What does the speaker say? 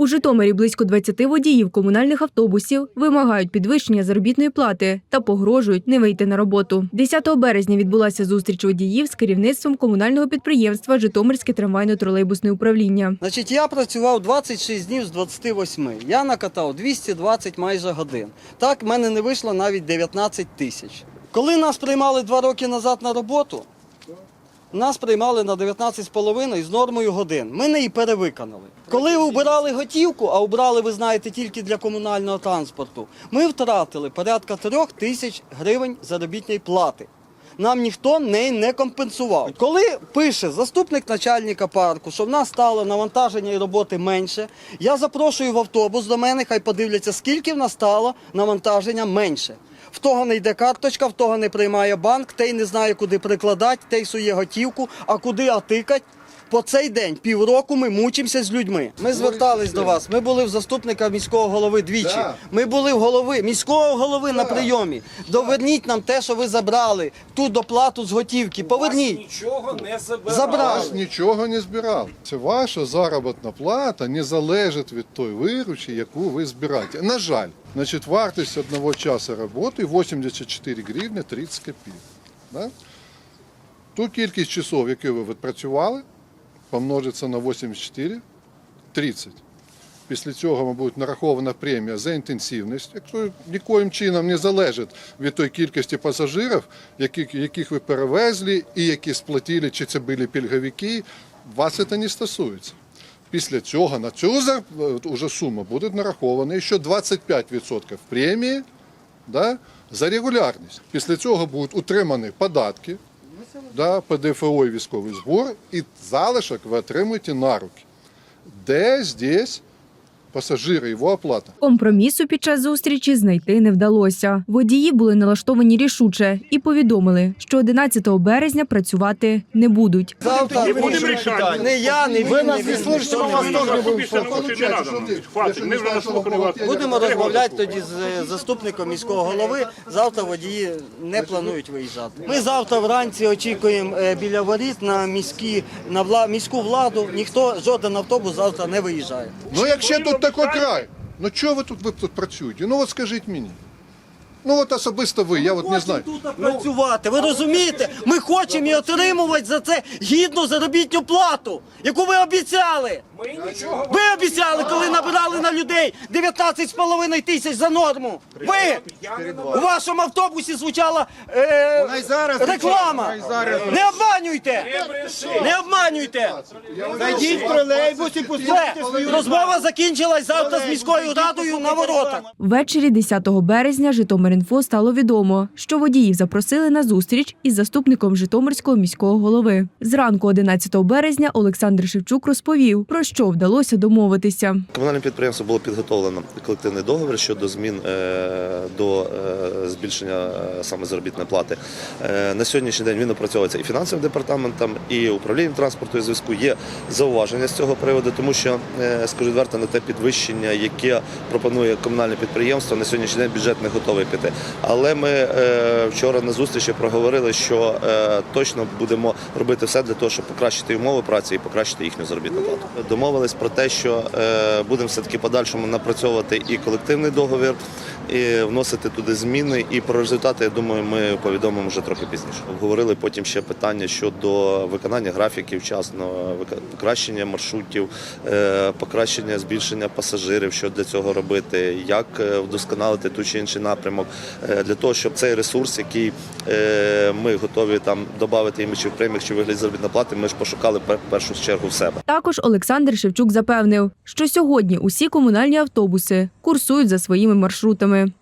У Житомирі близько 20 водіїв комунальних автобусів вимагають підвищення заробітної плати та погрожують не вийти на роботу. 10 березня відбулася зустріч водіїв з керівництвом комунального підприємства Житомирське трамвайно-тролейбусне управління. Значить, я працював 26 днів з 28. Я накатав 220 майже годин. Так, в мене не вийшло навіть 19 тисяч. Коли нас приймали два роки назад на роботу, нас приймали на 19,5 з нормою годин. Ми не її перевиконали. Коли убирали готівку, а убрали, ви знаєте, тільки для комунального транспорту, ми втратили порядка трьох тисяч гривень заробітної плати. Нам ніхто не, не компенсував. Коли пише заступник начальника парку, що в нас стало навантаження і роботи менше, я запрошую в автобус до мене, хай подивляться, скільки в нас стало навантаження менше. В того не йде карточка, в того не приймає банк, той не знає, куди прикладати, той сує готівку, а куди атикать. По цей день, півроку, ми мучимося з людьми. Ми звертались до вас. Ми були в заступника міського голови двічі. Да. Ми були в голови міського голови на прийомі. Доверніть нам те, що ви забрали, ту доплату з готівки. Поверніть. Нічого не забирали. Забрали. Вас нічого не збирав. Це ваша заробітна плата не залежить від тої виручі, яку ви збираєте. На жаль, значить, вартість одного часу роботи 84 гривні 30 копійок. Да? Ту кількість часов, які ви відпрацювали, помножиться на 84 30. Після цього буде нарахована премія за інтенсивність, яка нікоїм чином не залежить від тої кількості пасажирів, яких, яких ви перевезли і які сплатили, чи це були пільговики. Вас це не стосується. Після цього на цю уже суму буде нарахована ще 25% премії да, за регулярність. Після цього будуть утримані податки, да, ПДФО і військовий збор, і залишок ви отримуєте на руки. Де здесь пасажири, його оплата? Компромісу під час зустрічі знайти не вдалося. Водії були налаштовані рішуче і повідомили, що 11 березня працювати не будуть. Завтра Не будемо рішати. не я, не ви, не ніхто не вас вирішує. тоже Більше не ми вас. Будемо розмовляти тоді з е, заступником міського голови. Завтра водії не планують виїжджати. Ми завтра вранці очікуємо е, біля воріт на міські на вла, міську владу. Ніхто жоден автобус завтра не виїжджає. Ну якщо тут такий край, ну чого ви тут ви тут працюєте? Ну от скажіть мені. Ну от особисто ви, я от не знаю. Хочемо тут працювати. Ви розумієте? Ми хочемо і отримувати за це гідну заробітну плату, яку ви обіцяли. Ви обіцяли, коли набирали на людей 19,5 тисяч за норму. Ви у вашому автобусі звучала е, реклама. Не обманюйте! Не обманюйте! Зайдіть в тролейбус і послухайте Все, свою розмова закінчилась завтра з міською радою на воротах. Ввечері 10 березня Житомир.Інфо стало відомо, що водіїв запросили на зустріч із заступником Житомирського міського голови. Зранку 11 березня Олександр Шевчук розповів, про що вдалося домовитися. Комунальним підприємством було підготовлено колективний договір щодо змін е, до е, збільшення е, саме заробітної плати. На сьогоднішній день він опрацьовується і фінансовим департаментом, і управлінням транспорту і зв'язку. Є зауваження з цього приводу, тому що скажу відверто, на те підвищення, яке пропонує комунальне підприємство, на сьогоднішній день бюджет не готовий піти. Але ми е, вчора на зустрічі проговорили, що е, точно будемо робити все для того, щоб покращити умови праці і покращити їхню заробітну плату. Домовились про те, що е, будемо все таки подальшому напрацьовувати і колективний договір, і вносити туди зміни. І про результати, я думаю, ми повідомимо вже трохи пізніше. Обговорили потім ще питання щодо виконання графіків вчасно, покращення маршрутів, покращення збільшення пасажирів, що для цього робити, як вдосконалити ту чи інший напрямок, для того, щоб цей ресурс, який е, ми готові там додати їм чи в преміях, чи в вигляді заробітної плати, ми ж пошукали першу чергу в себе. Також Олександр Шевчук запевнив, що сьогодні усі комунальні автобуси курсують за своїми маршрутами.